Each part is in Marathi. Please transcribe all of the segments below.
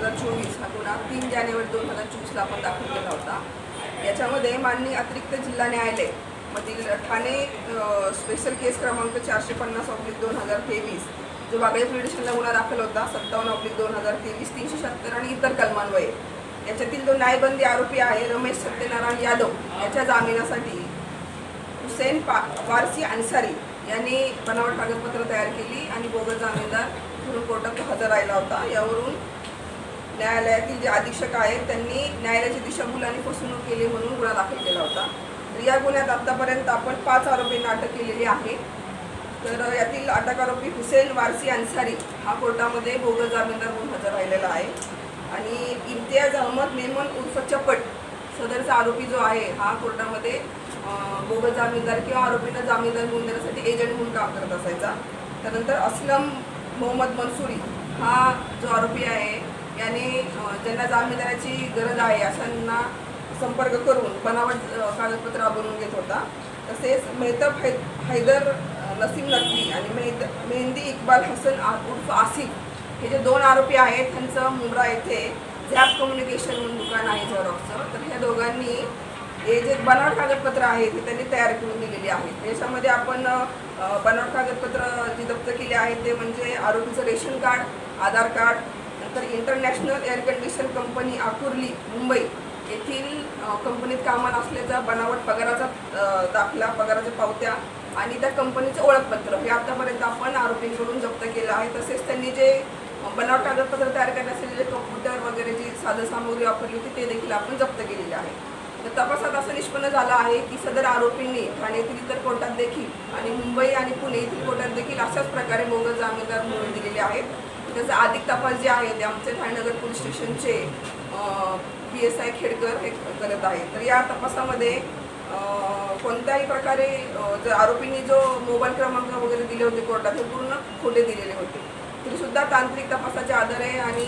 गुन्हा दाखल केला होता. याच्यामध्ये माननीय अतिरिक्त जिल्हा न्यायालय मधील ठाणे स्पेशल केस क्रमांक चारशे पन्नास ऑब्लिक दोन हजार तेवीस जो वागळे पोलीस गुन्हा दाखल होता सत्तावन्न ऑब्लिक दोन हजार तेवीस तीनशे शहात्तर आणि इतर कलमान्वये याच्यातील जो न्यायबंदी आरोपी आहे रमेश सत्यनारायण यादव याच्या जामिनासाठी हुसेन पा वारसी अन्सारी यांनी बनावट कागदपत्र तयार केली आणि बोगस जामीनदार म्हणून कोर्टात हजर राहिला होता. यावरून न्यायालयातील जे अधीक्षक आहेत त्यांनी न्यायालयाची दिशाभूल आणि फसवणूक केली म्हणून गुन्हा दाखल केला होता. तर या गुन्ह्यात आतापर्यंत आपण पाच आरोपींना अटक केलेली आहे. तर यातील अटक आरोपी हुसेन वारसी अन्सारी हा कोर्टामध्ये बोगस जामीनदार म्हणून हजर राहिलेला आहे. आणि इम्तियाज अहमद मेमन उर्फ चपट सदरचा आरोपी जो आहे हा कोर्टामध्ये अं, बोगस जामीनदार किंवा आरोपींना जामीनदार म्हणून देण्यासाठी एजंट म्हणून काम करत असायचा. त्यानंतर असलम मोहम्मद मनसुरी हा जो आरोपी आहे याने त्यांना जामीन देण्याची गरज आहे अशांना संपर्क करून बनावट कागदपत्र बनवून घेत होता. तसेच मेहतब है हैदर नसीम नकवी आणि मेहद मेहंदी इक्बाल हसन उर्फ आसिफ हे जे दोन आरोपी आहेत त्यांचं मुंब्रा येथे झॅप कम्युनिकेशन म्हणून दुकान आहे झेरॉक्सचं. तर ह्या दोघांनी हे जे बनावट कागदपत्र आहेत ते त्यांनी तयार करून दिलेली आहेत. याच्यामध्ये आपण बनावट कागदपत्र जी जप्त केली आहेत ते म्हणजे आरोपीचं रेशन कार्ड आधार कार्ड तर international air condition company Akurli Mumbai येथील कंपनीत कामाला असल्याचा बनावट पगाराचा दाखला पगाराच्या पावत्या आणि त्या कंपनीचं ओळखपत्र. हे आतापर्यंत आपण आरोपींकडून जप्त केलं आहे. तसेच त्यांनी जे बनावट कागदपत्र तयार करण्यासाठी जे कॉम्प्युटर वगैरे जी साधनसामुग्री वापरली होती ते देखील आपण जप्त केलेले आहे. तर तपासात असं निष्पन्न झालं आहे की सदर आरोपींनी ठाणे येथील इतर कोर्टात देखील आणि मुंबई आणि पुणे येथील कोर्टात देखील अशाच प्रकारे मोगल जामीनदार म्हणून दिलेले आहेत. त्याचा अधिक तपास जे आहे ते आमचे ठाणेनगर पोलीस स्टेशनचे पी एस आय खेडकर हे करत आहेत. तर या तपासामध्ये कोणत्याही प्रकारे जर आरोपींनी जो मोबाईल क्रमांक वगैरे दिले होते कोर्टात हे पूर्ण खोटे दिलेले होते. तरीसुद्धा तांत्रिक तपासाच्या आधारे आणि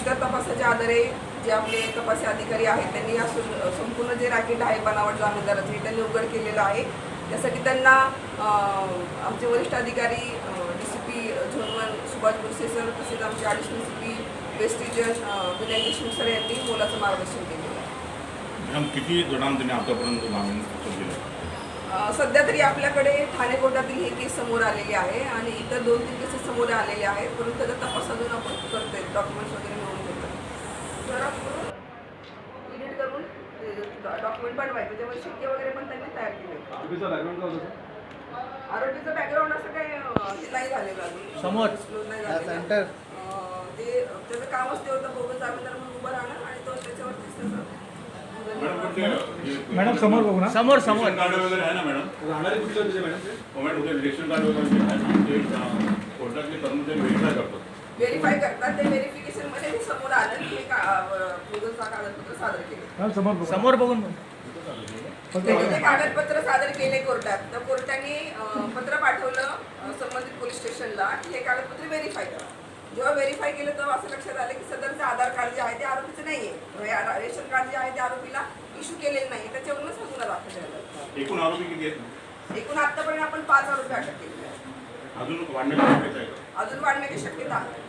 इतर तपासाच्या आधारे जे आपले तपासी अधिकारी आहेत त्यांनी या संपूर्ण जे रॅकेट आहे बनावट जामीनदाराचे हे त्यांनी उघड केलेलं आहे. त्यासाठी त्यांना आमचे वरिष्ठ अधिकारी वन सुभाष बुरसे सर तसेच आमचे additional C P west region Vinay Deshmukh sir यांनी मोलाचं मार्गदर्शन केलेलं आहे. मॅडम किती जणांना आतापर्यंत सध्या तरी आपल्याकडे ठाणे कोर्टातील हे केस समोर आलेले आहे आणि इतर दोन तीन केसेस समोर आलेले आहेत. परंतु त्याचा तपास अजून आपण करतोय डॉक्युमेंट्स वगैरे मिळवून घेतो करून एडिट करून डॉक्युमेंट बनवायचे. त्याच्यामध्ये शिक्के वगैरे पण त्यांनी तयार केले. आरोपीचा बॅकग्राऊंड असं काही नाही झालेलं अजून. समोर. नाही झालेलं. अ, ते त्याचं कामच ते होतं जामीनदार म्हणून उभं राहणं आणि तो त्याच्यावरतीच त्याचं मॅडम समोर बघू ना. समोर समोर. कार्ड वगैरे आहे ना मॅडम? राहणारे कुठले होते ते मॅडम? ते? हो मॅडम रेशन कार्ड वगैरे आहे? ना, ते अं, कोर्टातले कर्मचारी व्हेरीफाय करतात. व्हेरीफाय करतात. ते व्हेरिफिकेशनमध्ये समोर आलं की हे का गुगलचा कागदपत्र सादर केले. समोर बघू. समोर बघून त्यांनी ते कागदपत्र सादर केले कोर्टात. तर कोर्टाने पत्र पाठवलं संबंधित पोलीस स्टेशनला की हे कागदपत्र व्हेरीफाय करा. जेव्हा व्हेरीफाय केलं तेव्हा असं लक्षात आलं की सदरचं आधार कार्ड जे आहे ते आरोपीचं नाहीये. रेशन कार्ड जे आहे ते आरोपीला इश्यू केलेलं नाही त्याच्यावरूनच हा गुन्हा दाखल झाला. एकूण आरोपी किती आहेत? एकूण आतापर्यंत आपण पाच आरोपी अटक केलेले आहेत. अजून वाढण्याची शक्यता आहे अजून वाढण्याची शक्यता आहे.